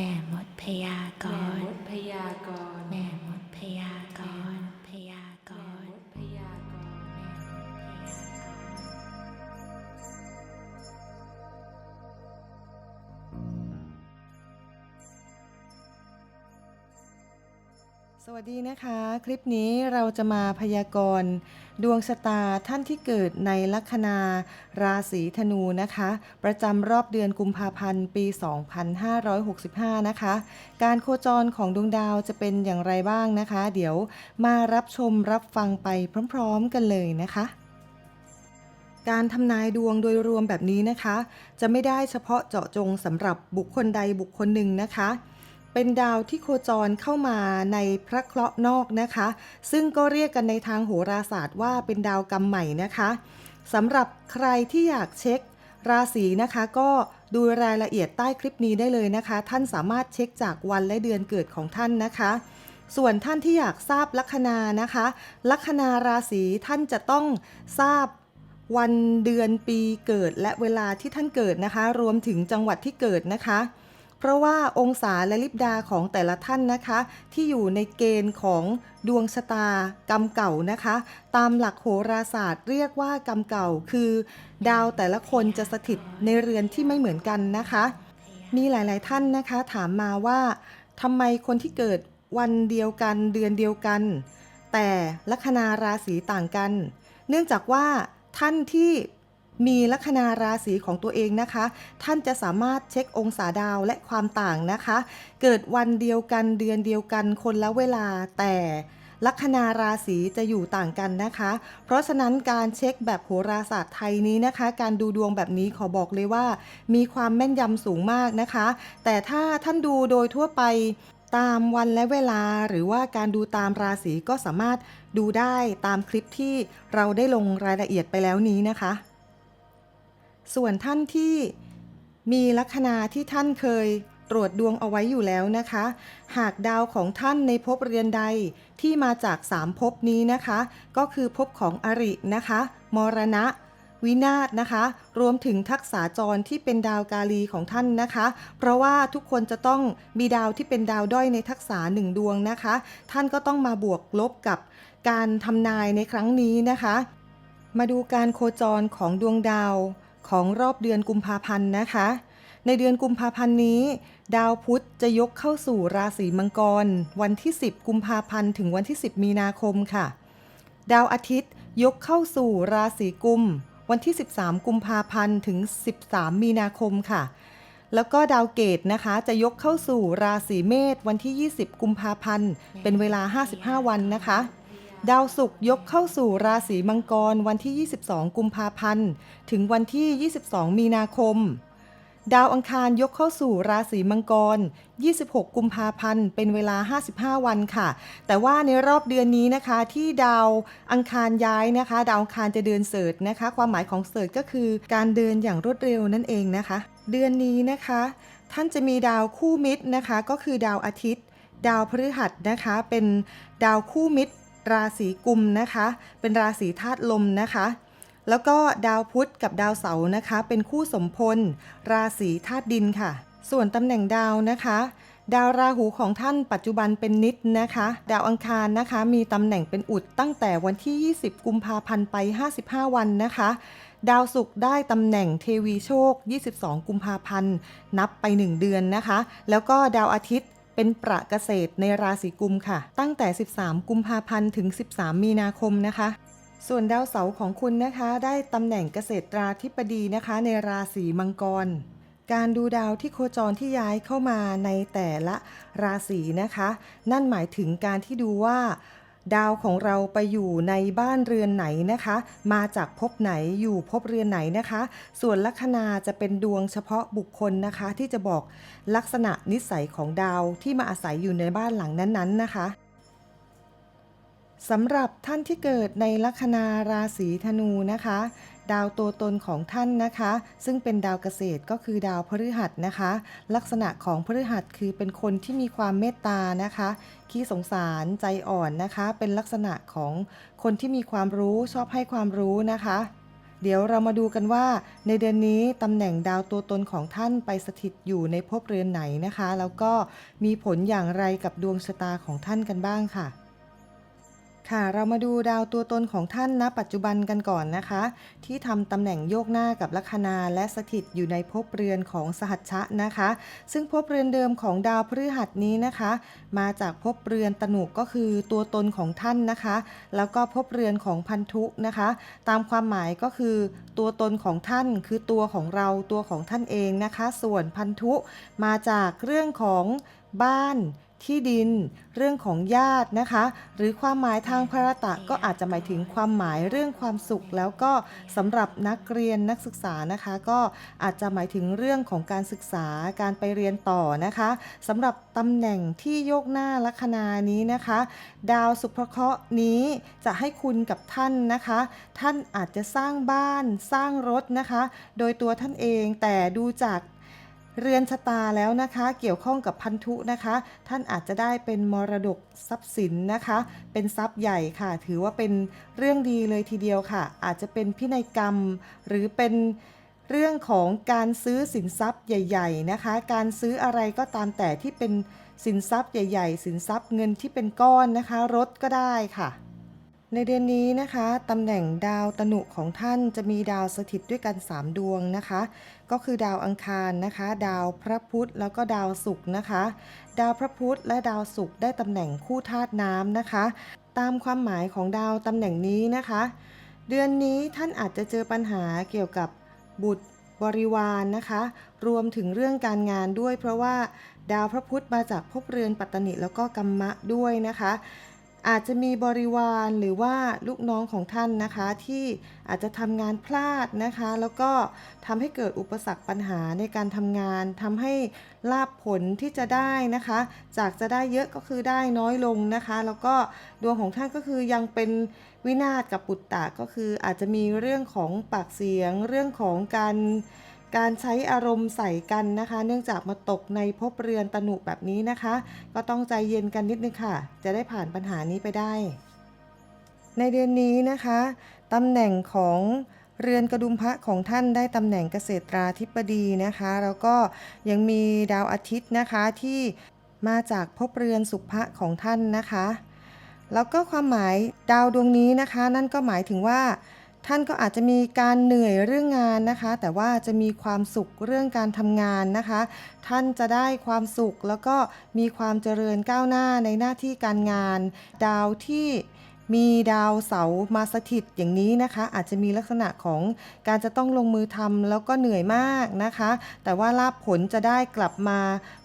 แม่มดพยากแม่รมณ์ดพยากรณ์แม่มดพยากร สวัสดีนะคะ คลิปนี้เราจะมาพยากรณ์ดวงชะตาท่านที่เกิดในลัคนาราศีธนูนะคะ ประจำรอบเดือนกุมภาพันธ์ ปี 2565 นะคะ การโคจรของดวงดาวจะเป็นอย่างไรบ้างนะคะ เดี๋ยวมารับชมรับฟังไปพร้อมๆกันเลยนะคะการทำนายดวงโดยรวมแบบนี้นะคะ จะไม่ได้เฉพาะเจาะจงสำหรับบุคคลใดบุคคลหนึ่งนะคะ เป็นดาวที่โคจรเข้ามาในพระเคราะห์นอกนะคะ ซึ่งก็เรียกกันในทางโหราศาสตร์ว่าเป็นดาวกรรมใหม่นะคะสำหรับใครที่อยากเช็คราศีนะคะก็ดูรายละเอียดใต้คลิปนี้ได้เลยนะคะ ท่านสามารถเช็คจากวันและเดือนเกิดของท่านนะคะ ส่วนท่านที่อยากทราบลัคนานะคะ ลัคนาราศีท่านจะต้องทราบวันเดือนปีเกิดและเวลาที่ท่านเกิดนะคะ รวมถึงจังหวัดที่เกิดนะคะ เพราะว่าองศาและลิบดาของแต่ละท่านนะคะ ที่อยู่ในเกณฑ์ของดวงชะตากรรมเก่านะคะ ตามหลักโหราศาสตร์เรียกว่ากรรมเก่าคือ ดาวแต่ละคนจะสถิตในเรือนที่ไม่เหมือนกันนะคะ มีหลาย ๆ ท่านนะคะ ถามมาว่าทำไมคนที่เกิดวันเดียวกันเดือนเดียวกัน แต่ลัคนาราศีต่างกัน เนื่องจากว่าท่านที่ มีลัคนาราศีของตัวเองนะคะ ท่านจะสามารถเช็คองศาดาวและความต่างนะคะ เกิดวันเดียวกันเดือนเดียวกันคนละเวลาแต่ลัคนาราศีจะอยู่ต่างกันนะคะ เพราะฉะนั้นการเช็คแบบโหราศาสตร์ไทยนี้นะคะ การดูดวงแบบนี้ขอบอกเลยว่า มีความแม่นยำสูงมากนะคะ แต่ถ้าท่านดูโดยทั่วไปตามวันและเวลาหรือว่าการดูตามราศีก็สามารถดูได้ตามคลิปที่เราได้ลงรายละเอียดไปแล้วนี้นะคะ ส่วนท่านที่มีลัคนาที่ท่านเคยตรวจดวงเอาไว้อยู่แล้วนะคะ หากดาวของท่านในภพเรือนใดที่มาจากสามภพนี้นะคะ ก็คือภพของอรินะคะ มรณะ วินาศนะคะ รวมถึงทักษาจรที่เป็นดาวกาลีของท่านนะคะ เพราะว่าทุกคนจะต้องมีดาวที่เป็นดาวด้อยในทักษะหนึ่งดวงนะคะ ท่านก็ต้องมาบวกลบกับการทำนายในครั้งนี้นะคะ มาดูการโคจรของดวงดาว ของรอบเดือนกุมภาพันธ์นะคะ ในเดือนกุมภาพันธ์นี้ ดาวพุธจะยกเข้าสู่ราศีมังกร วันที่ 10 กุมภาพันธ์ถึงวันที่ 10 มีนาคมค่ะ ดาวอาทิตย์ยกเข้าสู่ราศีกุม วันที่ 13 กุมภาพันธ์ถึง 13 มีนาคมค่ะ แล้วก็ดาวเกตนะคะ จะยกเข้าสู่ราศีเมษวันที่ 20 กุมภาพันธ์เป็นเวลา 55 วันนะคะ ดาวศุกร์ยกเข้าสู่ราศีมังกรวันที่ 22 กุมภาพันธ์ ถึงวันที่ 22 มีนาคม ดาวอังคารยกเข้าสู่ราศีมังกร 26 กุมภาพันธ์ เป็นเวลา 55 วันค่ะ แต่ว่าในรอบเดือนนี้นะคะที่ดาวอังคารย้ายนะคะ ดาวอังคารจะเดินเสริร์ชนะคะ ความหมายของเสริร์ชก็คือการเดินอย่างรวดเร็วนั่นเองนะคะ เดือนนี้นะคะ ท่านจะมีดาวคู่มิตรนะคะ ก็คือดาวอาทิตย์ ดาวพฤหัสนะคะ เป็นดาวคู่มิตร ราศีกุมนะคะ เป็นราศีธาตุลมนะคะ แล้วก็ดาวพุธกับดาวเสาร์นะคะ เป็นคู่สมพล ราศีธาตุดินค่ะ ส่วนตำแหน่งดาวนะคะ ดาวราหูของท่านปัจจุบันเป็นนิดนะคะ ดาวอังคารนะคะ มีตำแหน่งเป็นอุดตั้งแต่วันที่ 20 กุมภาพันธ์ไป 55 วันนะคะดาวศุกร์ได้ตำแหน่งเทวีโชค 22 กุมภาพันธ์ นับไป 1 เดือนนะคะ แล้วก็ดาวอาทิตย์ เป็นประเกษตรในราศีกุมค่ะ ตั้งแต่ 13 กุมภาพันธ์ถึง 13 มีนาคมนะคะส่วนดาวเสาร์ของคุณนะคะได้ตำแหน่งเกษตราธิบดีนะคะในราศีมังกร การดูดาวที่โคจรที่ย้ายเข้ามาในแต่ละราศีนะคะ นั่นหมายถึงการที่ดูว่า ดาวของเราไปอยู่ในบ้านเรือนไหนนะคะ มาจากภพไหนอยู่ภพเรือนไหนนะคะ ส่วนลัคนาจะเป็นดวงเฉพาะบุคคลนะคะ ที่จะบอกลักษณะนิสัยของดาวที่มาอาศัยอยู่ในบ้านหลังนั้นๆนะคะสำหรับท่านที่เกิดในลัคนาราศีธนูนะคะ ดาวตัวตนของท่านนะคะ ซึ่งเป็นดาวเกษตรก็คือดาวพฤหัสนะคะ ลักษณะของพฤหัสคือเป็นคนที่มีความเมตตานะคะขี้สงสารใจอ่อนนะคะ เป็นลักษณะของคนที่มีความรู้ชอบให้ความรู้นะคะเดี๋ยวเรามาดูกันว่าในเดือนนี้ตำแหน่งดาวตัวตนของท่านไปสถิตอยู่ในภพเรือนไหนนะคะ แล้วก็มีผลอย่างไรกับดวงชะตาของท่านกันบ้างค่ะ ค่ะเรามาดูดาวตัวตนของท่านณปัจจุบันกันก่อนนะคะ ที่ทำตำแหน่งโยกหน้ากับลัคนาและสถิตอยู่ในภพเรือนของสหัชชะนะคะ ซึ่งภพเรือนเดิมของดาวพฤหัสนี้นะคะ มาจากภพเรือนตนุก็คือตัวตนของท่านนะคะ แล้วก็ภพเรือนของพันธุนะคะ ตามความหมายก็คือตัวตนของท่านคือตัวของเราตัวของท่านเองนะคะ ส่วนพันธุมาจากเรื่องของบ้าน ที่ดิน เรื่องของญาตินะคะ หรือความหมายทางพระตะก็อาจจะหมายถึงความหมายเรื่องความสุข แล้วก็สำหรับนักเรียนนักศึกษานะคะ ก็อาจจะหมายถึงเรื่องของการศึกษาการไปเรียนต่อนะคะสำหรับตำแหน่งที่โยกหน้าลัคนานี้นะคะ ดาวสุภเคราะห์นี้จะให้คุณกับท่านนะคะ ท่านอาจจะสร้างบ้านสร้างรถนะคะ โดยตัวท่านเองแต่ดูจาก เรือนชะตาแล้วนะคะ เกี่ยวข้องกับพันธุนะคะ ท่านอาจจะได้เป็นมรดกทรัพย์สินนะคะ เป็นทรัพย์ใหญ่ค่ะ ถือว่าเป็นเรื่องดีเลยทีเดียวค่ะ อาจจะเป็นพินัยกรรม หรือเป็นเรื่องของการซื้อสินทรัพย์ใหญ่ ๆนะคะ การซื้ออะไรก็ตามแต่ที่เป็นสินทรัพย์ใหญ่ ๆ สินทรัพย์เงินที่เป็นก้อนนะคะ รถก็ได้ค่ะ ในเดือนนี้นะคะตำแหน่งดาวตนุของท่านจะมีดาวสถิตด้วยกัน 3 ดวงนะคะ ก็คือดาวอังคารนะคะ ดาวพระพุธแล้วก็ดาวศุกร์นะคะ ดาวพระพุธและดาวศุกร์ได้ตำแหน่งคู่ธาตุน้ำนะคะ ตามความหมายของดาวตำแหน่งนี้นะคะ เดือนนี้ท่านอาจจะเจอปัญหาเกี่ยวกับบุตรบริวารนนะคะ รวมถึงเรื่องการงานด้วย เพราะว่าดาวพระพุธมาจากภพเรือนปัตตนิแล้วก็กัมมะด้วยนะคะ อาจจะมีบริวารหรือว่าลูกน้องของท่านนะคะ ที่อาจจะทำงานพลาดนะคะ แล้วก็ทำให้เกิดอุปสรรคปัญหาในการทำงานทำให้ลาบผลที่จะได้นะคะ จากจะได้เยอะก็คือได้น้อยลงนะคะ แล้วก็ดวงของท่านก็คือยังเป็นวินาศกับปุตตะก็คืออาจจะมีเรื่องของปากเสียงเรื่องของการ การใช้อารมณ์ใส่กันนะคะ เนื่องจากมาตกในภพเรือนตนุแบบนี้นะคะ ก็ต้องใจเย็นกันนิดนึงค่ะ จะได้ผ่านปัญหานี้ไปได้ ในเดือนนี้นะคะตำแหน่งของเรือนกระดุมพระของท่านได้ตำแหน่งเกษตราธิบดีนะคะ แล้วก็ยังมีดาวอาทิตย์นะคะที่มาจากภพเรือนสุภะของท่านนะคะ แล้วก็ความหมายดาวดวงนี้นะคะ นั่นก็หมายถึงว่า ท่านก็อาจจะมีการเหนื่อยเรื่องงานนะคะ แต่ว่าจะมีความสุขเรื่องการทำงานนะคะ ท่านจะได้ความสุขแล้วก็มีความเจริญก้าวหน้าในหน้าที่การงาน ดาวที่มีดาวเสามาสถิตอย่างนี้นะคะ อาจจะมีลักษณะของการจะต้องลงมือทำแล้วก็เหนื่อยมากนะคะ แต่ว่าลาภผลจะได้กลับมา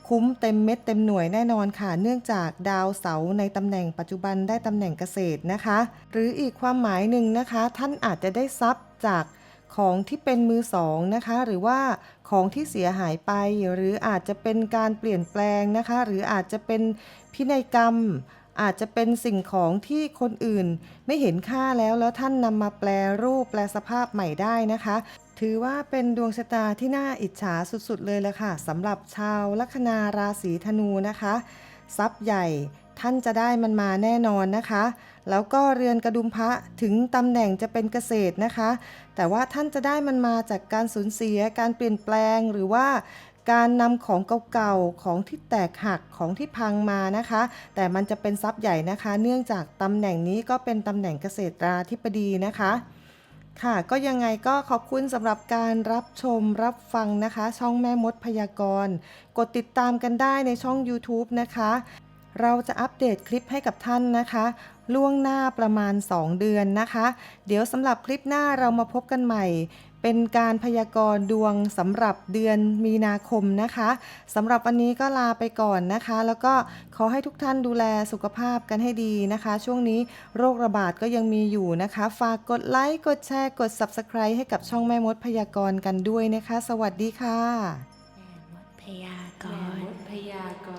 คุ้มเต็มเม็ดเต็มหน่วยแน่นอนค่ะ เนื่องจากดาวเสาร์ในตำแหน่งปัจจุบันได้ตำแหน่งเกษตรนะคะ หรืออีกความหมายหนึ่งนะคะ ท่านอาจจะได้ทรัพย์จากของที่เป็นมือสองนะคะ หรือว่าของที่เสียหายไป หรืออาจจะเป็นการเปลี่ยนแปลงนะคะ หรืออาจจะเป็นพินัยกรรม อาจจะเป็นสิ่งของที่คนอื่นไม่เห็นค่าแล้วแล้วท่านนำมาแปลรูปแปลสภาพใหม่ได้นะคะ ถือว่าเป็นดวงชะตาที่น่าอิจฉาสุดๆเลยละค่ะสำหรับชาวลัคนาราศีธนูนะคะ ทรัพย์ใหญ่ท่านจะได้มันมาแน่นอนนะคะ แล้วก็เรือนกระดุมพระถึงตำแหน่งจะเป็นเกษตรนะคะ แต่ว่าท่านจะได้มันมาจากการสูญเสีย การเปลี่ยนแปลงหรือว่า การนำของเก่าๆ ของที่แตกหัก ของที่พังมานะคะ แต่มันจะเป็นทรัพย์ใหญ่นะคะ เนื่องจากตำแหน่งนี้ก็เป็นตำแหน่งเกษตราธิบดีนะคะ ค่ะ ก็ยังไงก็ขอบคุณสำหรับการรับชมรับฟังนะคะ ช่องแม่มดพยากรณ์ กดติดตามกันได้ในช่อง YouTube นะคะ เราจะอัปเดตคลิปให้กับท่านนะคะ ล่วงหน้าประมาณ 2 เดือนนะคะ เดี๋ยวสำหรับคลิปหน้าเรามาพบกันใหม่ เป็นการพยากรณ์ดวงสำหรับเดือนมีนาคมนะคะสำหรับวันนี้ก็ลาไปก่อนนะคะ แล้วก็ขอให้ทุกท่านดูแลสุขภาพกันให้ดีนะคะ ช่วงนี้โรคระบาดก็ยังมีอยู่นะคะ ฝากกดไลค์กดแชร์กด Subscribe ให้กับช่องแม่มดพยากรณ์กันด้วยนะคะ สวัสดีค่ะ แม่มดพยากแม่รมณ์ดพยาก